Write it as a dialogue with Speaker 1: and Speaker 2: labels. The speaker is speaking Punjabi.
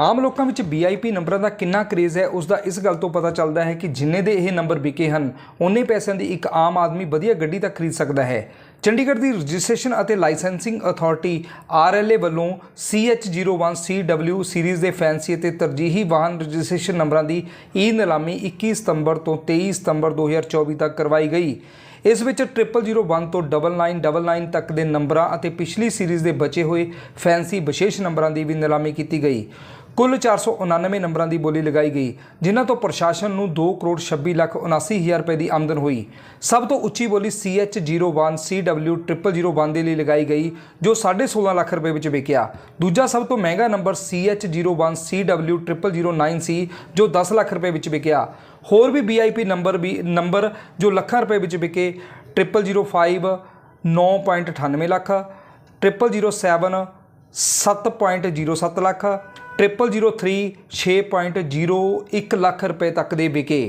Speaker 1: ਆਮ ਲੋਕਾਂ ਵਿੱਚ VIP ਨੰਬਰਾਂ ਦਾ ਕਿੰਨਾ ਕਰੇਜ਼ ਹੈ ਉਸ ਦਾ ਇਸ ਗੱਲ ਤੋਂ ਪਤਾ ਚੱਲਦਾ ਹੈ ਕਿ ਜਿੰਨੇ ਦੇ ਇਹ ਨੰਬਰ ਵਿਕੇ ਹਨ ਉਨੇ ਪੈਸਿਆਂ ਦੀ ਇੱਕ ਆਮ ਆਦਮੀ ਵਧੀਆ ਗੱਡੀ ਤਾਂ ਖਰੀਦ ਸਕਦਾ ਹੈ। ਚੰਡੀਗੜ੍ਹ ਦੀ ਰਜਿਸਟ੍ਰੇਸ਼ਨ ਅਤੇ ਲਾਇਸੈਂਸਿੰਗ ਅਥਾਰਟੀ RLA ਵੱਲੋਂ CH01CW ਸੀਰੀਜ਼ ਦੇ ਫੈਂਸੀ ਅਤੇ ਤਰਜੀਹੀ ਵਾਹਨ ਰਜਿਸਟ੍ਰੇਸ਼ਨ ਨੰਬਰਾਂ ਦੀ ਈ ਨਿਲਾਮੀ 21 ਸਤੰਬਰ ਤੋਂ 23 ਸਤੰਬਰ 2024 ਤੱਕ ਕਰਵਾਈ ਗਈ। ਇਸ ਵਿੱਚ 0001 ਤੋਂ 9999 ਤੱਕ ਦੇ ਨੰਬਰਾਂ ਅਤੇ ਪਿਛਲੀ ਸੀਰੀਜ਼ ਦੇ ਬਚੇ ਹੋਏ ਫੈਂਸੀ ਵਿਸ਼ੇਸ਼ ਨੰਬਰਾਂ ਦੀ ਵੀ ਨਿਲਾਮੀ ਕੀਤੀ ਗਈ। ਕੁੱਲ 499 ਨੰਬਰਾਂ ਦੀ ਬੋਲੀ ਲਗਾਈ ਗਈ, ਜਿਨ੍ਹਾਂ ਤੋਂ ਪ੍ਰਸ਼ਾਸਨ ਨੂੰ 2 ਕਰੋੜ 26 ਲੱਖ 79 ਹਜ਼ਾਰ ਰੁਪਏ ਦੀ ਆਮਦਨ ਹੋਈ। ਸਭ ਤੋਂ ਉੱਚੀ ਬੋਲੀ CH01 CW 0001 ਦੇ ਲਈ ਲਗਾਈ ਗਈ, ਜੋ 16.5 ਲੱਖ ਰੁਪਏ ਵਿੱਚ ਵਿਕਿਆ। ਦੂਜਾ ਸਭ ਤੋਂ ਮਹਿੰਗਾ ਨੰਬਰ CH01 CW 0009 ਸੀ, ਜੋ 10 ਲੱਖ ਰੁਪਏ ਵਿੱਚ ਵਿਕਿਆ। ਹੋਰ ਵੀ VIP ਨੰਬਰ ਵੀ ਨੰਬਰ ਜੋ ਲੱਖਾਂ ਰੁਪਏ ਵਿੱਚ ਵਿਕੇ 0005 9.98 ਲੱਖ 0007 7.07 ਲੱਖ 0003 6.01 ਲੱਖ ਰੁਪਏ ਤੱਕ ਦੇ ਵਿਕੇ।